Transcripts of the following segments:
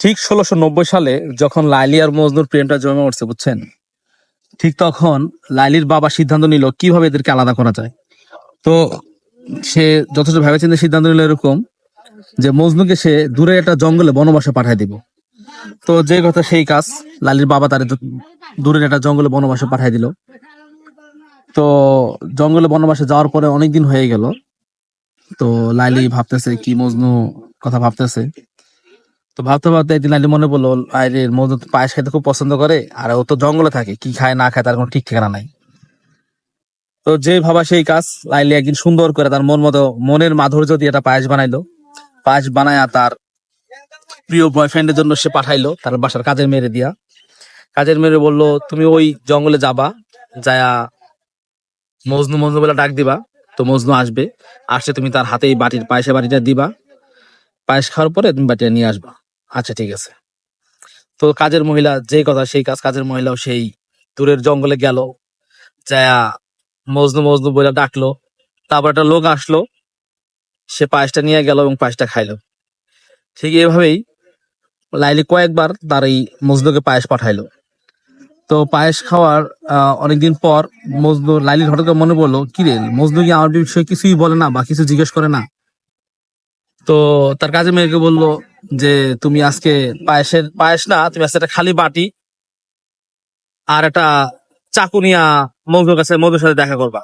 ঠিক ষোলোশো সালে যখন লাইলি আর মজনুর প্রেমটা জমে উঠছে, বুঝছেন? ঠিক তখন লাইলির বাবা সিদ্ধান্ত নিল কীভাবে এদেরকে আলাদা করা যায়। তো সে যথেষ্ট ভেবেচিন্তে সিদ্ধান্ত নিল এরকম যে মজনুকে সে দূরে একটা জঙ্গলে বনবাসে পাঠায় দিব। তো যে কথা সেই কাজ লালির বাবা তার দূরের একটা জঙ্গলে বনবাসে পাঠায় দিল। তো জঙ্গলে বনবাসে যাওয়ার পরে অনেকদিন হয়ে গেল। তো লাইলি ভাবতেছে কি মজনু কথা ভাবতেছে। তো ভাবতে ভাবতে একদিন লাইলি মনে পড়ল মজনু তো পায়েস খেতে খুব পছন্দ করে, আর ও তো জঙ্গলে থাকে, কি খায় না খায় তার কোনো ঠিক ঠিকানা নাই। তো যে ভাবা সেই কাজ, লাইলি একদিন সুন্দর করে তার মন মতো, মনের মাধুর্য দিয়ে একটা পায়েস বানাইলো। পায়েস বানায়া তার প্রিয় বয়ফ্রেন্ডের জন্য সে পাঠাইলো, তার বাসার কাজের মেরে দিয়া। কাজের মেরে বলল, তুমি ওই জঙ্গলে যাবা, যায়া মজনু মজনু বলে ডাক দিবা, তো মজনু আসবে। আসলে তুমি তার হাতে এই বাটির পায়েসে বাটিটা দিবা। পায়েস খাওয়ার পরে তুমি বাটিটা নিয়ে আসবা। আচ্ছা ঠিক আছে। তো কাজের মহিলা যেই কথা, সেই কাজ, কাজের মহিলাও সেই দূরের জঙ্গলে গেল, যায়া মজনু মজনু বলে ডাকলো। তারপর একটা লোক আসলো, সে পায়েসটা নিয়ে গেল এবং পায়েসটা খাইলো। ঠিক এভাবেই লাইলি কয়েকবার তার এই মজনুকে পায়েস পাঠাইলো। তো পায়েস খাওয়ার অনেকদিন পর মজনু, লাইলির হঠাৎ মনে পড়ল কি রে মজনু কি আমার বিষয়ে কিছুই বলে না বা কিছু জিজ্ঞেস করে না? তো তার কাজে মেয়েকে বলল যে, তুমি আজকে পায়েসের পায়েস না, তুমি আজকে একটা খালি বাটি আর একটা চাকু নিয়া মজনুর কাছে মজনুর সাথে দেখা করবা।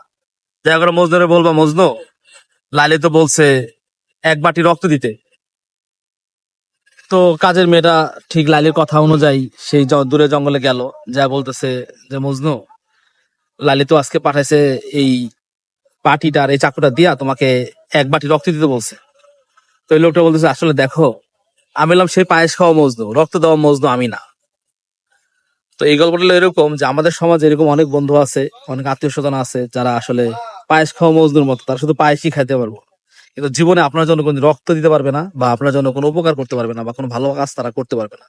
দেখা করে মজনুরে বলবা মজনু লাইলি তো বলছে এক বাটি রক্ত দিতে। তো কাজের মেয়েটা ঠিক লালির কথা অনুযায়ী সেই দূরে জঙ্গলে গেল। যা বলতেছে যে মজনু লালি তো আজকে পাঠাইছে এই পাটিটার এই চাকুটা দিয়া তোমাকে এক বাটি রক্ত দিতে বলছে। তো এই লোকটা বলতেছে, আসলে দেখো, আমি বললাম সেই পায়েস খাওয়া মজনু, রক্ত দেওয়া মজনু, আমি না। তো এই গল্পটা এরকম যে, আমাদের সমাজে এরকম অনেক বন্ধু আছে, অনেক আত্মীয় স্বজন আছে, যারা আসলে পায়েস খাওয়া মজদুর মতো, তারা শুধু পায়েসই খাইতে পারব কিন্তু জীবনে আপনার জন্য কোনো রক্ত দিতে পারবে না, বা আপনার জন্য কোনো উপকার করতে পারবে না, বা কোনো ভালো কাজ তারা করতে পারবে না।